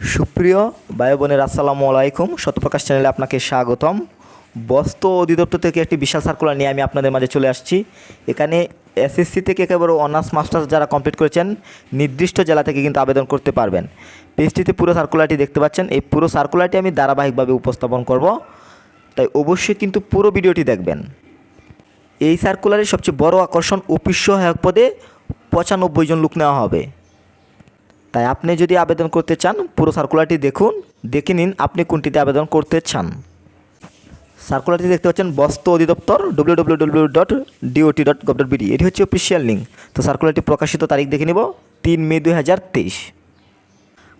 সুপ্রিয় ভাই বোনের, আসসালামু আলাইকুম। শতপ্রকাশ চ্যানেলে আপনাকে স্বাগতম। বস্ত্র অধিদপ্তর থেকে একটি বিশাল সার্কুলার নিয়ে আমি আপনাদের মাঝে চলে আসছি। এখানে এসএসসি থেকে একেবারে অনার্স মাস্টার্স যারা কমপ্লিট করেছেন, নির্দিষ্ট জেলা থেকে কিন্তু আবেদন করতে পারবেন। পেজটিতে পুরো সার্কুলারটি দেখতে পাচ্ছেন। এই পুরো সার্কুলারটি আমি ধারাবাহিকভাবে উপস্থাপন করব। তাই অবশ্যই কিন্তু পুরো ভিডিওটি দেখবেন। এই সার্কুলারের সবচেয়ে বড় আকর্ষণ অফিস সহায়ক পদে পঁচানব্বই জন লোক নেওয়া হবে। তাই আপনি যদি আবেদন করতে চান, পুরো সার্কুলারটি দেখুন, দেখে নিন আপনি কোনটিতে আবেদন করতে চান। সার্কুলারটি দেখতে পাচ্ছেন বস্ত্র অধিদপ্তর W dot DOT dot gov dot এটি হচ্ছে অফিসিয়াল লিঙ্ক তো সার্কুলারটি প্রকাশিত তারিখ দেখে নিব তিন মে দু হাজার তেইশ।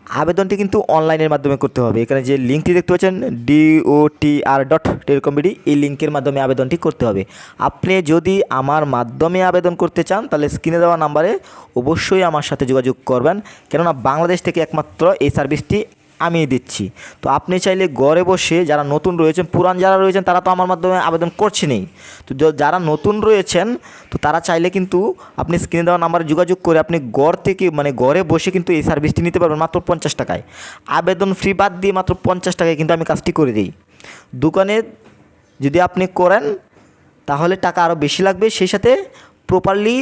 আবেদনটি কিন্তু অনলাইনের মাধ্যমে করতে হবে। এখানে যে লিঙ্কটি দেখতে পাচ্ছেন ডিওটিআর ডট টেলিকম বিডি এই লিঙ্কের মাধ্যমে আবেদনটি করতে হবে। আপনি যদি আমার মাধ্যমে আবেদন করতে চান, তাহলে স্ক্রিনে দেওয়া নাম্বারে অবশ্যই আমার সাথে যোগাযোগ করবেন। কেননা বাংলাদেশ থেকে একমাত্র এই সার্ভিসটি আমি দিচ্ছি। তো আপনি চাইলে ঘরে বসে যারা নতুন রয়েছেন, পুরান যারা রয়েছেন, তারা তো আমার মাধ্যমে আবেদন করছেনই। তো যারা নতুন রয়েছেন, তো তারা চাইলে কিন্তু আপনি স্ক্রিনে দেওয়া নাম্বারে যোগাযোগ করে আপনি ঘর থেকে মানে ঘরে বসে কিন্তু এই সার্ভিসটি নিতে পারবেন মাত্র পঞ্চাশ টাকায়। আবেদন ফ্রি বাদ দিয়ে মাত্র পঞ্চাশ টাকায় কিন্তু আমি কাজটি করে দিই। দোকানে যদি আপনি করেন, তাহলে টাকা আরও বেশি লাগবে। সেই সাথে প্রপারলি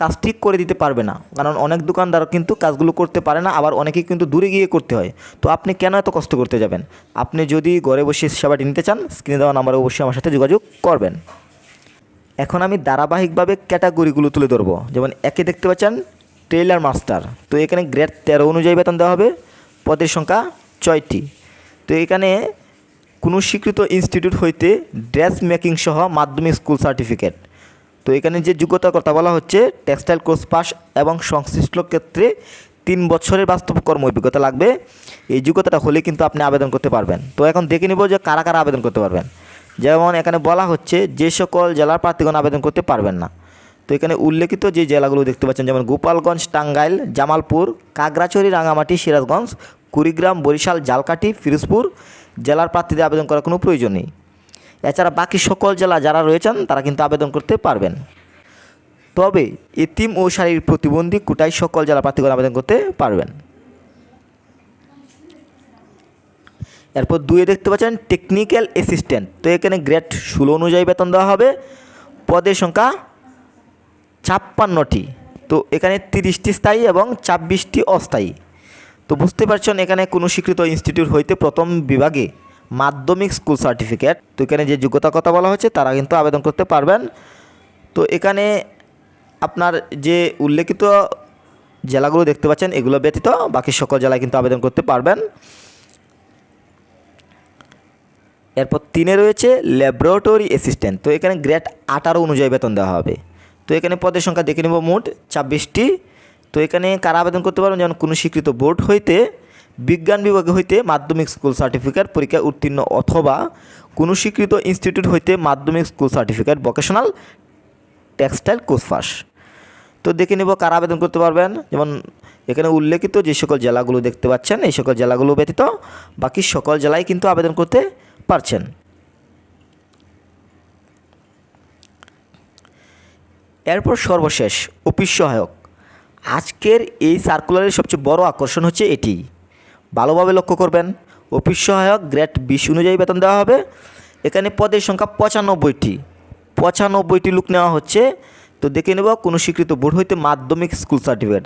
কাজটি করে দিতে পারবে না। কারণ অনেক দোকানদার কিন্তু কাজগুলো করতে পারে না, আবার অনেকেই কিন্তু দূরে গিয়ে করতে হয়। তো আপনি কেন এত কষ্ট করতে যাবেন? আপনি যদি ঘরে বসে সেবাটি নিতে চান, স্ক্রিনে দেওয়া নাম্বারে অবশ্যই আমার সাথে যোগাযোগ করবেন। এখন আমি ধারাবাহিকভাবে ক্যাটাগরিগুলো তুলে ধরবো। যেমন একে দেখতে পাচ্ছেন টেইলার মাস্টার। তো এখানে গ্রেড তেরো অনুযায়ী বেতন দেওয়া হবে, পদের সংখ্যা ছয়টি। তো এখানে কোনো স্বীকৃত ইনস্টিটিউট হইতে ড্রেস মেকিং সহ মাধ্যমিক স্কুল সার্টিফিকেট। তো এখানে যে যোগ্যতার কথা বলা হচ্ছে, টেক্সটাইল কোর্স পাস এবং সংশ্লিষ্ট ক্ষেত্রে তিন বছরের বাস্তব কর্ম অভিজ্ঞতা লাগবে। এই যোগ্যতাটা হলে কিন্তু আপনি আবেদন করতে পারবেন। তো এখন দেখে নিব যে কারা কারা আবেদন করতে পারবেন। যেমন এখানে বলা হচ্ছে, যে সকল জেলার প্রার্থীগণ আবেদন করতে পারবেন না। তো এখানে উল্লেখিত যে জেলাগুলো দেখতে পাচ্ছেন, যেমন গোপালগঞ্জ, টাঙ্গাইল, জামালপুর, কাগড়াছড়ি, রাঙামাটি, সিরাজগঞ্জ, কুড়িগ্রাম, বরিশাল, জালকাঠি, ফিরোজপুর, জেলার প্রার্থীদের আবেদন করার কোনো প্রয়োজন নেই। এছাড়া বাকি সকল জেলা যারা রয়েছেন, তারা কিন্তু আবেদন করতে পারবেন। তবে এতিম ও শারীরিক প্রতিবন্ধী কোটায় সকল জেলা প্রার্থীগণ আবেদন করতে পারবেন। এরপর দুয়ে দেখতে পাচ্ছেন টেকনিক্যাল অ্যাসিস্ট্যান্ট তো এখানে গ্রেড ষোলো অনুযায়ী বেতন দেওয়া হবে। পদের সংখ্যা ছাপ্পান্নটি। তো এখানে তিরিশটি স্থায়ী এবং ছাব্বিশটি অস্থায়ী। তো বুঝতে পারছেন, এখানে কোনো স্বীকৃত ইনস্টিটিউট হইতে প্রথম বিভাগে মাধ্যমিক স্কুল সার্টিফিকেট। তো এখানে যে যোগ্যতার কথা বলা হচ্ছে তারা কিন্তু আবেদন করতে পারবেন। তো এখানে আপনার যে উল্লেখিত জেলাগুলো দেখতে পাচ্ছেন, এগুলো ব্যতীত বাকি সকল জেলায় কিন্তু আবেদন করতে পারবেন। এরপর তিনে রয়েছে ল্যাবরেটরি অ্যাসিস্ট্যান্ট। তো এখানে গ্রেড আঠারো অনুযায়ী বেতন দেওয়া হবে। তো এখানে পদের সংখ্যা দেখে নেব মোট ছাব্বিশটি। তো এখানে কারা আবেদন করতে পারবেন? যেমন কোনো স্বীকৃত বোর্ড হইতে বিজ্ঞান বিভাগে হইতে মাধ্যমিক স্কুল সার্টিফিকেট পরীক্ষায় উত্তীর্ণ অথবা কোনো স্বীকৃত ইনস্টিটিউট হইতে মাধ্যমিক school certificate vocational textile course pass তো দেখে নেব কারা আবেদন করতে পারবেন। যেমন এখানে উল্লেখিত যে সকল জেলাগুলো দেখতে পাচ্ছেন, এই সকল জেলাগুলো ব্যতীত বাকি সকল জেলায় কিন্তু আবেদন করতে পারছেন। এরপর সর্বশেষ, অফিস সহায়ক। আজকের এই সার্কুলারের সবচেয়ে বড় আকর্ষণ হচ্ছে এটি। ভালোভাবে লক্ষ্য করবেন। অফিস সহায়ক গ্রেড বিশ অনুযায়ী বেতন দেওয়া হবে। এখানে পদের সংখ্যা পঁচানব্বইটি। পঁচানব্বইটি লোক নেওয়া হচ্ছে। তো দেখে নেব কোনো স্বীকৃত বোর্ড হইতে মাধ্যমিক স্কুল সার্টিফিকেট।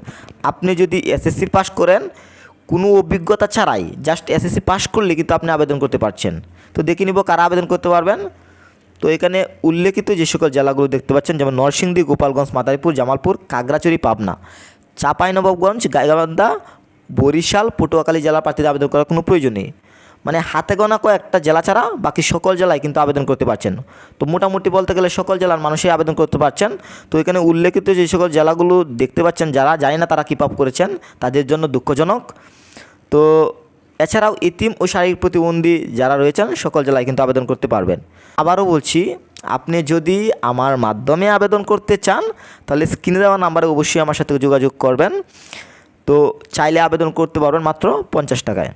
আপনি যদি এসএসসি পাস করেন, কোনো অভিজ্ঞতা ছাড়াই জাস্ট এসএসসি পাস করলে কিন্তু আপনি আবেদন করতে পারছেন। তো দেখে নিব কারা আবেদন করতে পারবেন। তো এখানে উল্লেখিত যে সকল জেলাগুলো দেখতে পাচ্ছেন, যেমন নরসিংদী, গোপালগঞ্জ, মাদারীপুর, জামালপুর কাগড়াচুরি পাবনা, চাঁপাইনবাবগঞ্জ, গাইবান্ধা বরিশাল, পটুয়াখালী জেলা প্রার্থীদের আবেদন করার কোনো প্রয়োজন নেই। মানে হাতে গোনা কয়েকটা জেলা ছাড়া বাকি সকল জেলায় কিন্তু আবেদন করতে পারছেন। তো মোটামুটি বলতে গেলে সকল জেলার মানুষই আবেদন করতে পারছেন। তো এখানে উল্লেখিত যে সকল জেলাগুলো দেখতে পাচ্ছেন যারা, জানি না তারা কিপ আপ করেছেন, তাদের জন্য দুঃখজনক। তো এছাড়াও ইতিম ও শারীরিক প্রতিবন্ধী যারা রয়েছেন, সকল জেলায় কিন্তু আবেদন করতে পারবেন। আবারও বলছি, আপনি যদি আমার মাধ্যমে আবেদন করতে চান, তাহলে স্ক্রিনে দেওয়া নাম্বারে অবশ্যই আমার সাথে যোগাযোগ করবেন। তো চাইলে আবেদন করতে পারবেন মাত্র পঞ্চাশ টাকায়।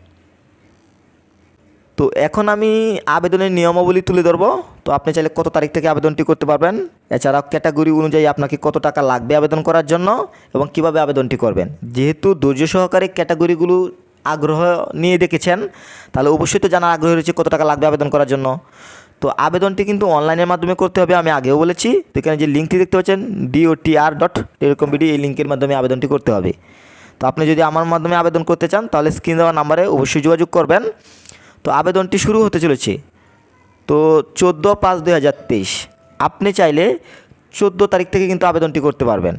তো এখন আমি আবেদনের নিয়মাবলী তুলে ধরবো। তো আপনি চাইলে কত তারিখ থেকে আবেদনটি করতে পারবেন? এছাড়াও ক্যাটাগরি অনুযায়ী আপনাকে কত টাকা লাগবে আবেদন করার জন্য এবং কীভাবে আবেদনটি করবেন? যেহেতু ধৈর্য সহকারে ক্যাটাগরিগুলো আগ্রহ নিয়ে দেখেছেন, তাহলে অবশ্যই তো জানার আগ্রহ রয়েছে কত টাকা লাগবে আবেদন করার জন্য। তো আবেদনটি কিন্তু অনলাইনের মাধ্যমে করতে হবে, আমি আগেও বলেছি। তো এখানে যে লিঙ্কটি দেখতে পাচ্ছেন ডিওটিআর ডট টেলিকম বিডি এই লিঙ্কের মাধ্যমে আবেদনটি করতে হবে। তো আপনি যদি আমার মাধ্যমে আবেদন করতে চান, তাহলে স্ক্রিন দেওয়া নাম্বারে অবশ্যই যোগাযোগ করবেন। তো আবেদনটি শুরু হতে চলেছে। তো চোদ্দ পাঁচ দুই হাজার তেইশ। আপনি চাইলে চোদ্দ তারিখ থেকে কিন্তু আবেদনটি করতে পারবেন।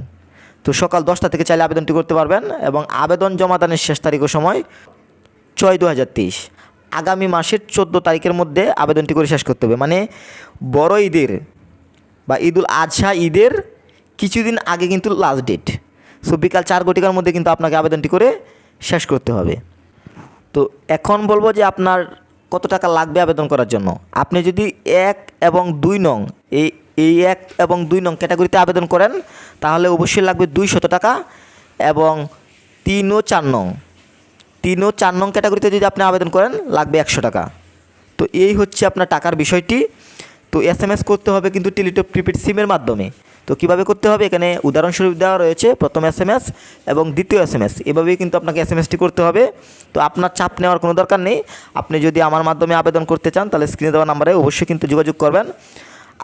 তো সকাল দশটা থেকে চাইলে আবেদনটি করতে পারবেন এবং আবেদন জমাদানের শেষ তারিখের সময় ছয় দু হাজার তেইশ। আগামী মাসের চোদ্দ তারিখের মধ্যে আবেদনটি করে শেষ করতে হবে। মানে বড় ঈদের বা ঈদুল আজহা ঈদের কিছুদিন আগে কিন্তু লাস্ট ডেট সো বিকাল চার ঘটিকার মধ্যে কিন্তু আপনাকে আবেদনটি করে শেষ করতে হবে। তো এখন বলব যে আপনার কত টাকা লাগবে আবেদন করার জন্য? আপনি যদি এক এবং দুই নং, এই এই এক এবং দুই নং ক্যাটাগরিতে আবেদন করেন, তাহলে অবশ্যই লাগবে দুইশত টাকা এবং তিন ও চার নং। তিন ও চার নং ক্যাটাগরিতে যদি আপনি আবেদন করেন, লাগবে একশো টাকা। তো এই হচ্ছে আপনার টাকার বিষয়টি। তো এস করতে হবে কিন্তু টেলিটপ প্রিপেড সিমের মাধ্যমে। তো কীভাবে করতে হবে? এখানে উদাহরণস্বরূপ দেওয়া রয়েছে প্রথম এস এম এস এবং দ্বিতীয় এস এম এস এভাবেই কিন্তু আপনাকে এস এম এসটি করতে হবে। তো আপনার চাপ নেওয়ার কোনো দরকার নেই। আপনি যদি আমার মাধ্যমে আবেদন করতে চান, তাহলে স্ক্রিনে দেওয়া নাম্বারে অবশ্যই কিন্তু যোগাযোগ করবেন।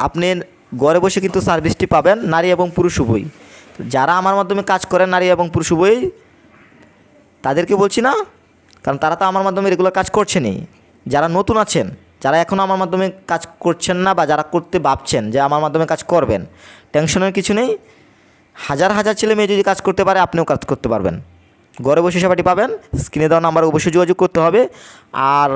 আপনি ঘরে বসে কিন্তু সার্ভিসটি পাবেন, নারী এবং পুরুষ উভয় যারা আমার মাধ্যমে কাজ করেন নারী এবং পুরুষ উভয়ই, তাদেরকে বলছি না, কারণ তারা তো আমার মাধ্যমে রেগুলার কাজ করছেনই যারা নতুন আছেন যারা এখনও আমার মাধ্যমে কাজ করছেন না বা যারা করতে ভাবছেন যে আমার মাধ্যমে কাজ করবেন, টেনশনের কিছু নেই। হাজার হাজার ছেলে মেয়ে যদি কাজ করতে পারে, আপনিও কাজ করতে পারবেন। ঘরে বসে সেবাটি পাবেন, স্ক্রিনে দেওয়া নাম্বারে অবশ্যই যোগাযোগ করতে হবে। আর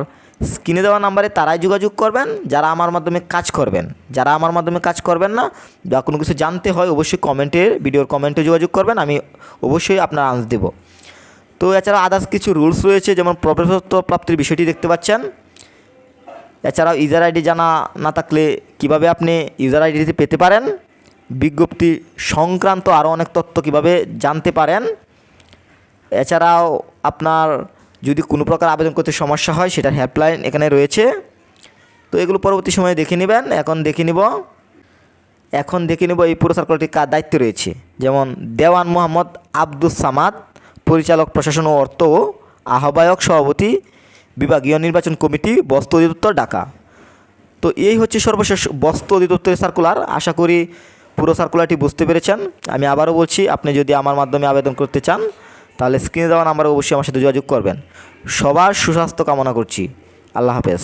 স্ক্রিনে দেওয়া নাম্বারে তারাই যোগাযোগ করবেন, যারা আমার মাধ্যমে কাজ করবেন। যারা আমার মাধ্যমে কাজ করবেন না, বা কোনো কিছু জানতে হয়, অবশ্যই কমেন্টের ভিডিওর কমেন্টে যোগাযোগ করবেন, আমি অবশ্যই আপনার আনস দেবো। তো এছাড়া আদার্স কিছু রুলস রয়েছে, যেমন প্রবেশত্ব প্রাপ্তির বিষয়টি দেখতে পাচ্ছেন। এছাড়াও ইউজার আইডি জানা না থাকলে কীভাবে আপনি ইউজার আইডিটি পেতে পারেন? বিজ্ঞপ্তি সংক্রান্ত আরও অনেক তথ্য কীভাবে জানতে পারেন? এছাড়াও আপনার যদি কোনো প্রকার আবেদন করতে সমস্যা হয়, সেটার হেল্পলাইন এখানে রয়েছে। তো এগুলো পরবর্তী সময়ে দেখে নেবেন। এখন দেখে নিব। এখন দেখে নেব এই পুরো সার্কুলারটি কার দায়িত্বে রয়েছে। যেমন দেওয়ান মোহাম্মদ আব্দুস সামাদ, পরিচালক প্রশাসন ও অর্থ আহ্বায়ক সভাপতি বিভাগীয় নির্বাচন কমিটি বস্ত্র অধিদপ্তর, ঢাকা। তো এই হচ্ছে সর্বশেষ বস্ত্র অধিদপ্তরের সার্কুলার আশা করি পুরো সার্কুলারটি বুঝতে পেরেছেন। আমি আবারও বলছি, আপনি যদি আমার মাধ্যমে আবেদন করতে চান, তাহলে স্ক্রিনে দেওয়া নাম্বারে অবশ্যই আমার সাথে যোগাযোগ করবেন। সবার সুস্বাস্থ্য কামনা করছি। আল্লাহ হাফেজ।